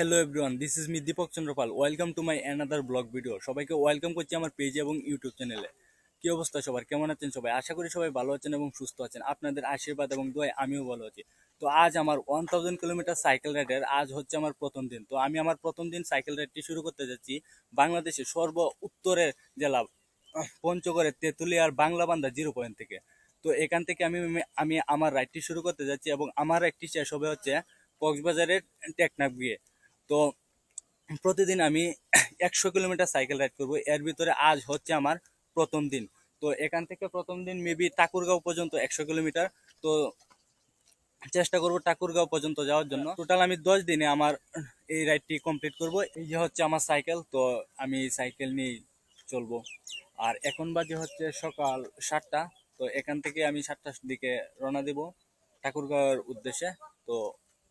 Hello everyone this is me Deepak Chandrapal welcome to my another blog video সবাইকে welcome করছি আমার page এবং YouTube চ্যানেলে কি অবস্থা সবার? কেমন আছেন সবাই? আশা করি সবাই ভালো আছেন এবং সুস্থ আছেন। আপনাদের আশীর্বাদ এবং দোয়ায় আমিও ভালো আছি। তো আজ আমার ওয়ান থাউজেন্ড কিলোমিটার সাইকেল রাইডের আজ হচ্ছে আমার প্রথম দিন। তো আমি আমার প্রথম দিন সাইকেল রাইডটি শুরু করতে যাচ্ছি বাংলাদেশের সর্ব উত্তরের জেলা, পঞ্চগড়ের তেঁতুলিয়ার বাংলাবান্ধা জিরো পয়েন্ট থেকে। তো এখান থেকে আমি আমি আমার রাইডটি শুরু করতে যাচ্ছি এবং আমার একটি শেষ হবে হচ্ছে কক্সবাজারের টেকনাফ গিয়ে। তো প্রতিদিন আমি একশো কিলোমিটার সাইকেল রাইড করব। এর ভিতরে আজ হচ্ছে আমার প্রথম দিন। তো এখান থেকে প্রথম দিন মেবি ঠাকুরগাঁও পর্যন্ত একশো কিলোমিটার। তো চেষ্টা করব ঠাকুরগাঁও পর্যন্ত যাওয়ার জন্য। টোটাল আমি দশ দিনে আমার এই রাইডটি কমপ্লিট করব। এই যে হচ্ছে আমার সাইকেল, তো আমি সাইকেল নিয়েই চলবো। আর এখন বাজে হচ্ছে সকাল সাতটা। তো এখান থেকে আমি সাতটার দিকে রওনা দিব ঠাকুরগাঁওয়ের উদ্দেশ্যে। তো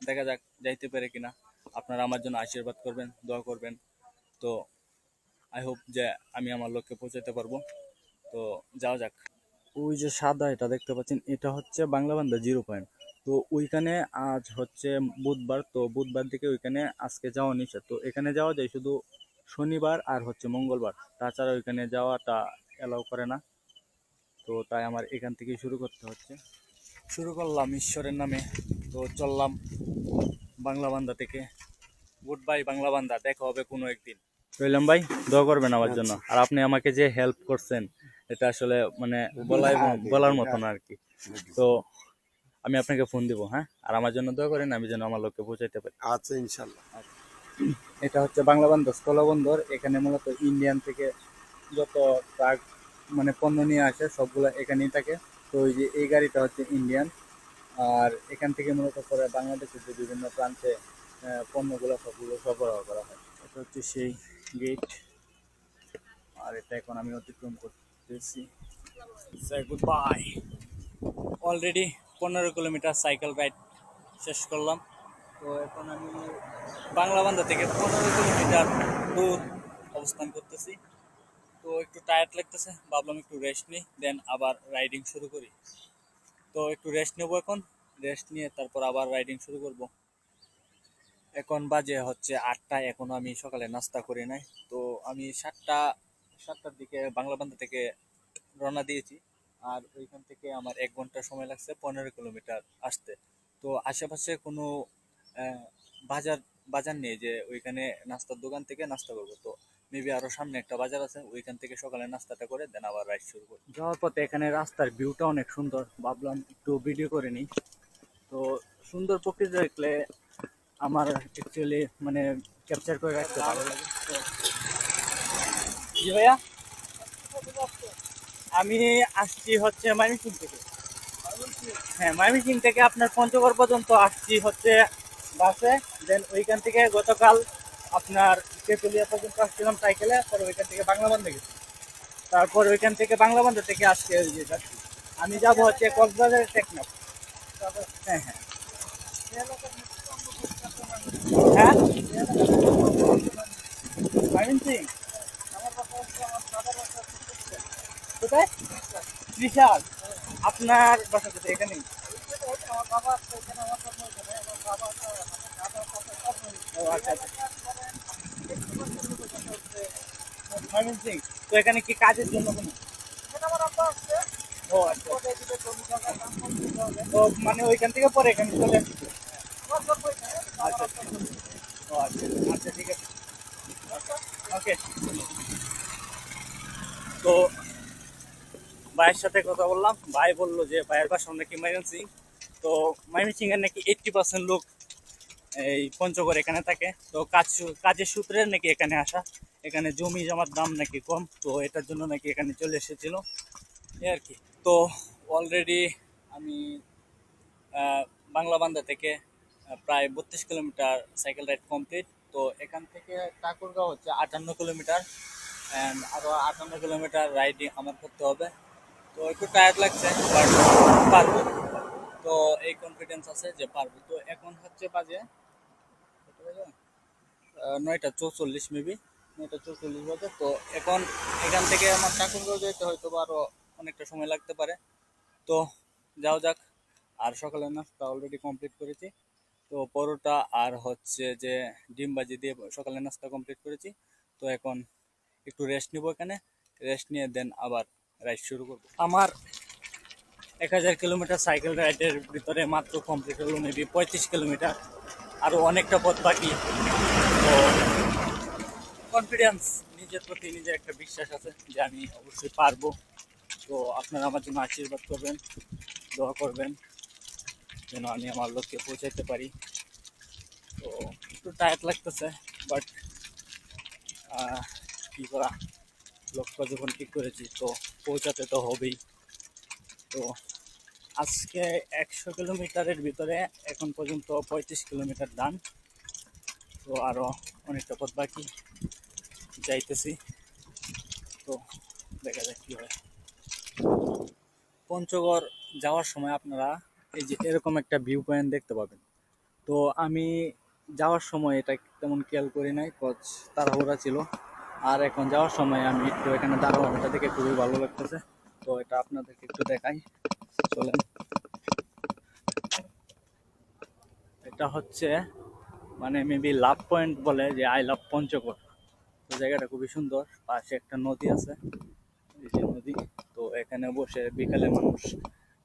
দেখা যাক, যাইতে পারে কিনা। আপনারা আমার জন্য আশীর্বাদ করবেন, দোয়া করবেন। তো আই হোপ যে আমি আমার লক্ষ্যে পৌঁছাতে পারব। তো, যাওয়া যাক। ওই যে সাদা এটা দেখতে পাচ্ছেন, এটা হচ্ছে বাংলা বাংলাবান্ধা জিরো পয়েন্ট। তো, ওইখানে আজ হচ্ছে বুধবার, তো বুধবার দিকে ওইখানে আজকে যাওয়া নিষেধ। তো, এখানে যাওয়া যায় শুধু শনিবার আর হচ্ছে মঙ্গলবার। তাছাড়া ওইখানে যাওয়াটা অ্যালাউ করে না। তো, তাই আমার এখান থেকেই শুরু করতে হচ্ছে। শুরু করলাম ঈশ্বরের নামে। তো, চললাম বাংলা বান্দা থেকে। গুড বাই বাংলা বান্দা। দেখা হবে কোনো একদিন। রইলাম ভাই দোয়া করবেন আমার জন্য। আর আপনি আমাকে যে হেল্প করছেন এটা আসলে মানে বলাই বলার মতো না আর কি। তো আমি আপনাকে ফোন দিব হ্যাঁ? আর আমার জন্য দোয়া করেন আমি যেন আমার লোককে পৌঁছাইতে পারি। আচ্ছা ইনশাল্লাহ। এটা হচ্ছে বাংলা বান্দর স্থলবন্দর। এখানে মূলত ইন্ডিয়ান থেকে যত ট্রাক মানে পণ্য নিয়ে আসে সবগুলো এখানেই থাকে। তো ওই যে এই গাড়িটা হচ্ছে ইন্ডিয়ান আর এখান থেকে মূলত করে বাংলাদেশের যে বিভিন্ন প্রান্তে পণ্যগুলো সবগুলো সরবরাহ করা হয়। এটা হচ্ছে সেই গেট আর এটা এখন আমি অতিক্রম করতেছি। গুড বাই অলরেডি পনেরো কিলোমিটার সাইকেল রাইড শেষ করলাম। তো এখন আমি বাংলাবান্ধা থেকে পনেরো কিলোমিটার দূর অবস্থান করতেছি। তো একটু টায়ার্ড লাগতেছে, ভাবলাম একটু রেস্ট নিই দেন আবার রাইডিং শুরু করি। তো একটু রেস্ট নেব এখন। রেস্ট নিয়ে তারপর আবার রাইডিং শুরু করব। এখন বাজে হচ্ছে আটটা এখনও আমি সকালে নাস্তা করি নাই। তো আমি সাতটা, সাতটার দিকে বাংলা বাংলাবান্ধা থেকে রওনা দিয়েছি। আর ওইখান থেকে আমার এক ঘণ্টা সময় লাগছে পনেরো কিলোমিটার আসতে। তো আশেপাশে কোনো বাজার বাজার নেই যে ওইখানে নাস্তার দোকান থেকে নাস্তা করব। তো মেবি আরও সামনে একটা বাজার আছে, ওইখান থেকে সকালে নাস্তাটা করে দেন আবার রাইড শুরু করব যাওয়ার পথে এখানে রাস্তার ভিউটা অনেক সুন্দর, ভাবলাম একটু ভিডিও করে নিই। তো সুন্দর প্রকৃতি দেখলে আমার অ্যাকচুয়ালি মানে ক্যাপচার করে রাখতে ভালো লাগে। জি ভাইয়া? আমি আসছি হচ্ছে ময়মনসিং থেকে। হ্যাঁ ময়মনসিং থেকে আপনার পঞ্চগড় পর্যন্ত আসছি হচ্ছে বাসে। দেন ওইখান থেকে গতকাল আপনার তেঁতুলিয়া পর্যন্ত আসছিলাম সাইকেলে পরে ওইখান থেকে বাংলা বান্ধে গেছি। তারপর ওইখান থেকে বাংলা বান্ধা থেকে যে যাচ্ছি। আমি যাব হচ্ছে কক্সবাজারের টেকনাফ। হ্যাঁ হ্যাঁ। হ্যাঁ? ময়মনসিং কোথায়? ত্রিশাল। আপনার বাসা কোথায়? এখানেই। আচ্ছা আচ্ছা। তো এখানে কি কাজের জন্য কোনো? ও আচ্ছা তো মানে ওইখান থেকে পরে এখানে চলে আসছে আচ্ছা আচ্ছা। ও আচ্ছা ঠিক আছে। ওকে। তো ভাইয়ের সাথে কথা বললাম। ভাই বলল যে, ভাইয়ের বাসা নাকি ময়মনসিং তো ময়মনসিং এর নাকি এইটটি পার্সেন্ট লোক এই পঞ্চগড় এখানে থাকে। তো কাজ কাজের সূত্রে নাকি এখানে আসা। এখানে জমি জমার দাম নাকি কম। তো এটার জন্য নাকি এখানে চলে এসেছিল। এই আর কি। তো অলরেডি আমি বাংলা বাংলাবান্ধা থেকে প্রায় বত্রিশ কিলোমিটার সাইকেল রাইড কমপ্লিট তো এখান থেকে ঠাকুরগাঁও হচ্ছে আটান্ন কিলোমিটার অ্যান্ড আরও আটান্ন কিলোমিটার রাইডিং আমার করতে হবে। তো একটু টায়ার্ড লাগছে বাট পারব। তো এই কনফিডেন্স আছে যে পারব। তো এখন হচ্ছে বাজে? নয়টা চৌচল্লিশ মেবি নয়টা চৌচল্লিশ বাজে। তো এখন এখান থেকে আমার ঠাকুরগাঁও যেতে হয়তো বা আরও অনেকটা সময় লাগতে পারে। তো যাও যাক, আর সকালে নাস্তা অলরেডি কমপ্লিট করেছি। তো পরোটা আর হচ্ছে যে ডিম ভাজি দিয়ে সকালে নাস্তা কমপ্লিট করেছি। তো এখন একটু রেস্ট নিব এখানে। রেস্ট নিয়ে দেন আবার রাইড শুরু করব। আমার এক হাজার কিলোমিটার সাইকেল রাইডের ভিতরে মাত্র কমপ্লিট হলো মেবি পঁয়ত্রিশ কিলোমিটার। আরও অনেকটা পথ বাকি। তো কনফিডেন্স নিজের প্রতি নিজের একটা বিশ্বাস আছে যে আমি অবশ্যই পারব। তো আপনারা আমার জন্য আশীর্বাদ করবেন, দোয়া করবেন। যেন আমি আমার লক্ষ্যে পৌঁছাতে পারি। তো একটু টায়ার্ড লাগতেছে বাট কী করা? লক্ষ্য যখন ঠিক করেছি, তো পৌঁছাতে তো হবেই। তো আজকে একশো কিলোমিটারের ভিতরে এখন পর্যন্ত পঁয়ত্রিশ কিলোমিটার ডান। তো আরও অনেকটা পথ বাকি। যাইতেছি। তো দেখা যাক কী হয়। পঞ্চগড় যাওয়ার সময় আপনারা এই যে এরকম একটা ভিউ পয়েন্ট দেখতে পাবেন। তো আমি যাওয়ার সময় এটা তেমন খেয়াল করি নাই কচ তাড়াহুড়া ছিল। আর এখন যাওয়ার সময় আমি একটু এখানে দাঁড়ালাম এটা দেখে খুবই ভালো লাগতেছে। তো এটা আপনাদেরকে একটু দেখাই। চলেন। এটা হচ্ছে মানে মেবি লাভ পয়েন্ট বলে যে আই লাভ পঞ্চকোট তো জায়গাটা খুবই সুন্দর, পাশে একটা নদী আছে। নদী, তো এখানে বসে বিকালে মানুষ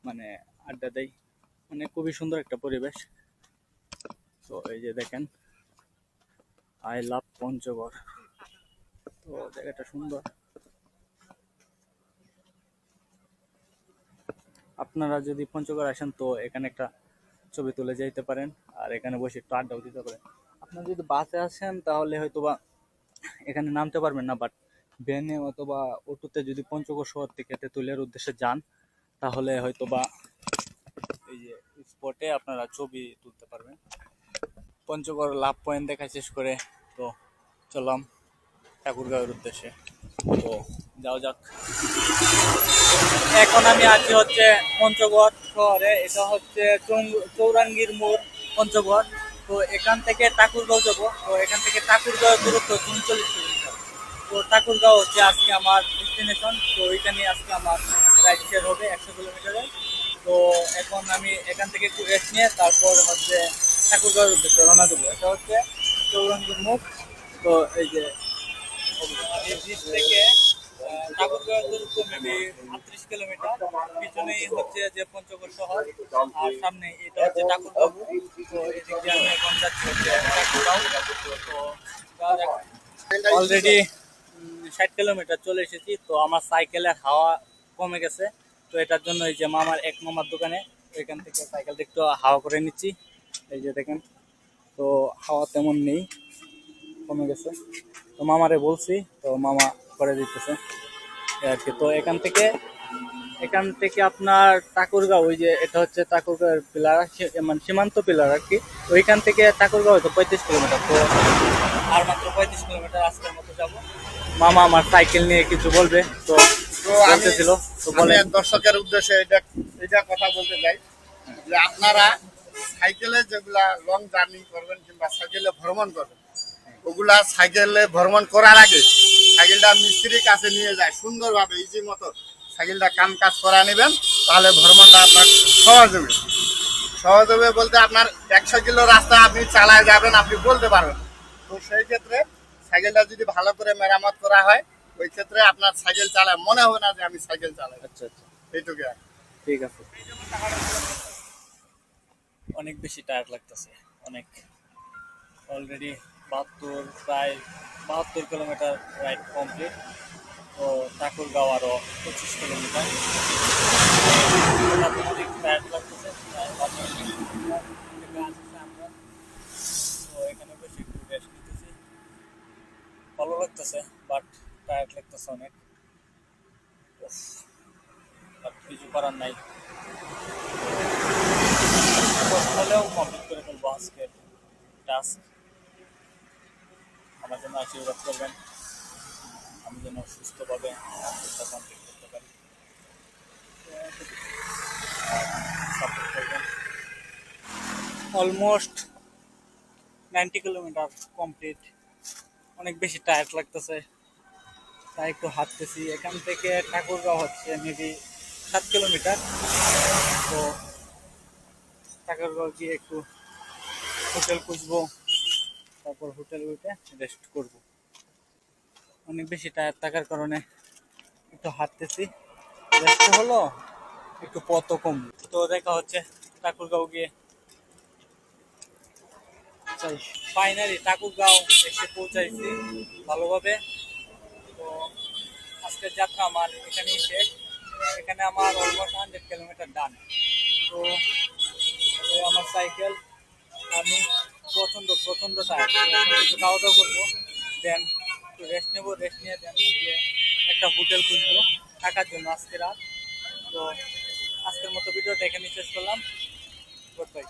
মানে আড্ডা দেয়। মানে খুবই সুন্দর একটা পরিবেশ। তো এই যে দেখেন, আই লাভ পঞ্চগড়। তো জায়গাটা সুন্দর। আপনারা যদি পঞ্চগড় আসেন, তো এখানে একটা ছবি তুলে যাইতে পারেন, আর এখানে বসে একটু আড্ডাও দিতে পারেন। আপনারা যদি বাসে আসেন, তাহলে হয়তো বা এখানে নামতে পারবেন না বাট ভ্যানে অথবা অটোতে যদি পঞ্চগড় শহর থেকে তেঁতুলিয়ার উদ্দেশ্যে যান, তাহলে হয়তো বা এই যে স্পটে আপনারা ছবি তুলতে পারবেন। পঞ্চগড় লাভ পয়েন্ট দেখা শেষ করে, তো চললাম ঠাকুরগাঁওয়ের উদ্দেশ্যে। তো যাও যাক। এখন আমি আছি হচ্ছে পঞ্চগড় শহরে, এটা হচ্ছে চৌরাঙ্গীর মোড় পঞ্চগড়। তো এখান থেকে ঠাকুরগাঁও যাব, তো এখান থেকে ঠাকুরগাঁও দূরত্ব উনচল্লিশ কিলোমিটার। তো ঠাকুরগাঁও হচ্ছে আজকে আমার ডেস্টিনেশন তো ওইখানে আজকে আমার রাইড শেয়ার হবে একশো কিলোমিটারে। তো এখন আমি এখান থেকে একটু রেস্ট নিয়ে তারপর হচ্ছে ঠাকুরগাঁওয়ের উদ্দেশ্যে রওনা দেবো। এটা হচ্ছে চৌরাঙ্গীর মুখ। তো এই যে থেকে দূরত্ব কিলোমিটার পিছনেই হচ্ছে যে আর সামনে এটা হচ্ছে তো আমি তো অলরেডি ষাট কিলোমিটার চলে এসেছি, তো আমার সাইকেলের হাওয়া কমে গেছে। তো এটার জন্য এই যে মামার এক মামার দোকানে এখান থেকে সাইকেলটা একটু হাওয়া করে নিচ্ছি। এই যে দেখেন, তো হাওয়া তেমন নেই, কমে গেছে। তো মামারে বলছি, তো মামা করে দিতেছে। আর কি, তো এখান থেকে এখান থেকে আপনার ঠাকুরগাঁও, ওই যে এটা হচ্ছে ঠাকুরগাঁওয়ের পিলার মানে সীমান্ত পিলার আর কি। ওইখান থেকে ঠাকুরগাঁও হয়তো পঁয়ত্রিশ কিলোমিটার, তো আর মাত্র পঁয়ত্রিশ কিলোমিটার আজকের মতো যাব। মামা আমার সাইকেল নিয়ে কিছু বলবে, তো তো আমি দর্শকের উদ্দেশ্যে এটা এটা কথা বলতে চাই যে আপনারা সাইকেলে যেগুলা লং জার্নি করবেন কিংবা সাইকেলে ভ্রমণ করবেন ওগুলা সাইকেলে ভ্রমণ করার আগে সাইকেলটা মিস্ত্রির কাছে নিয়ে যায় সুন্দরভাবে ইজি মতো সাইকেলটা কাম কাজ করা নেবেন তাহলে ভ্রমণটা আপনার সহজ হবে। সহজ হবে বলতে আপনার একশো কিলো রাস্তা আপনি চালায় যাবেন আপনি বলতে পারবেন তো সেই ক্ষেত্রে সাইকেলটা যদি ভালো করে মেরামত করা হয় ওই ক্ষেত্রে আপনার সাইকেল চালায় মনে হবে না যে আমি সাইকেল চালাই। আচ্ছা আচ্ছা। এইটুকু আর। ঠিক আছে। অনেক বেশি টায়ার লাগতেছে অনেক অলরেডি বাহাত্তর প্রায় বাহাত্তর কিলোমিটার রাইড কমপ্লিট তো ঠাকুরগাঁও আরও পঁচিশ কিলোমিটার অনেক লাগতেছে আমরা তো এখানে বসে একটু রেস্ট নিতেছি। ভালো লাগতেছে বাট টায়ার্ড লাগতেছে অনেক। কিছু করার নাই। হলেও কমপ্লিট করে ফেলব আজকের টাস্ক আমার জন্য আশীর্বাদ করবেন। আমি যেন সুস্থভাবে কাজটা কমপ্লিট করতে পারি। অলমোস্ট নাইনটি কিলোমিটার কমপ্লিট অনেক বেশি টায়ার্ড লাগতেছে। তাই একটু হাঁটতেছি। এখান থেকে ঠাকুরগাঁও হচ্ছে মেবি সাত কিলোমিটার। তো ঠাকুরগাঁও গিয়ে একটু হোটেল খুঁজবো। তারপর হোটেল উঠে রেস্ট করব। অনেক বেশি টায়ার থাকার কারণে একটু হাঁটতেছি। রেস্ট হলো, একটু পথ কম তো দেখা হচ্ছে ঠাকুরগাঁও গিয়ে। ফাইনালি ঠাকুরগাঁও এসে পৌঁছাইছি ভালোভাবে। তো আজকের যাত্রা আমার এখানেই শেষ। এখানে আমার অলমোস্ট হান্ড্রেড কিলোমিটার ডান তো আমার সাইকেল আমি প্রচণ্ড প্রচণ্ড টায়ার একটু খাওয়া দাওয়া করব দেন একটু রেস্ট নেব রেস্ট নিয়ে দেন একটা হোটেল খুঁজবো, থাকার জন্য আজকে রাত। তো, আজকের মতো ভিডিওটা এখানে শেষ করলাম। Good bye